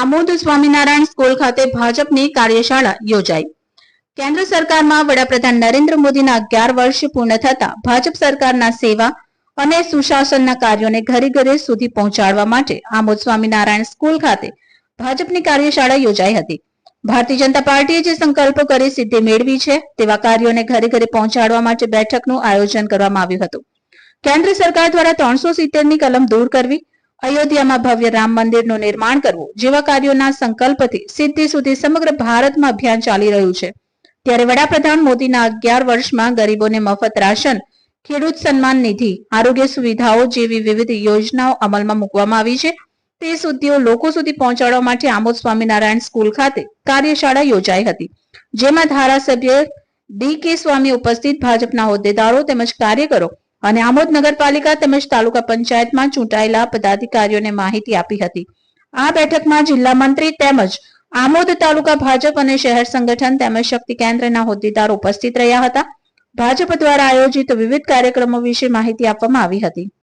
Amod Swaminarayan school ખાતે ભાજપની કાર્યશાળા યોજાઈ. કેન્દ્ર સરકારમાં વડાપ્રધાન નરેન્દ્ર મોદીના અગિયાર વર્ષ પૂર્ણ થતા ભાજપ સરકારના સેવા અને સુશાસનના કાર્યોને ઘરે ઘરે સુધી પહોંચાડવા માટે આમોદ સ્વામિનારાયણ સ્કૂલ ખાતે ભાજપની કાર્યશાળા યોજાઈ હતી. ભારતીય જનતા પાર્ટીએ જે સંકલ્પો કરી સિદ્ધિ મેળવી છે તેવા કાર્યોને ઘરે ઘરે પહોંચાડવા માટે બેઠકનું આયોજન કરવામાં આવ્યું હતું. કેન્દ્ર સરકાર દ્વારા ત્રણસો સિત્તેરની કલમ દૂર કરવી અયોધ્યામાં ભવ્ય રામ મંદિરનું નિર્માણ કરવું જેવા કાર્યોના સંકલ્પથી સિદ્ધિ સુધી સમગ્ર ભારતમાં અભિયાન ચાલી રહ્યું છે. ત્યારે વડાપ્રધાન મોદીના અગિયાર વર્ષમાં ગરીબોને મફત રાશન, ખેડૂત સન્માન નિધિ, આરોગ્ય સુવિધાઓ જેવી વિવિધ યોજનાઓ અમલમાં મૂકવામાં આવી છે. તે સિદ્ધિઓ લોકો સુધી પહોંચાડવા માટે આમોદ સ્વામિનારાયણ સ્કૂલ ખાતે કાર્યશાળા યોજાઈ હતી. જેમાં ધારાસભ્ય ડી કે સ્વામી ઉપસ્થિત, ભાજપના હોદ્દેદારો તેમજ કાર્યકરો અને આમોદ નગરપાલિકા તેમજ તાલુકા પંચાયતમાં ચૂંટાયેલા પદાધિકારીઓને માહિતી આપી હતી. આ બેઠકમાં જિલ્લા મંત્રી તેમજ આમોદ તાલુકા ભાજપ અને શહેર સંગઠન તેમજ શક્તિ કેન્દ્રના હોદ્દેદારો ઉપસ્થિત રહ્યા હતા. ભાજપ દ્વારા આયોજિત વિવિધ કાર્યક્રમો વિશે માહિતી આપવામાં આવી હતી.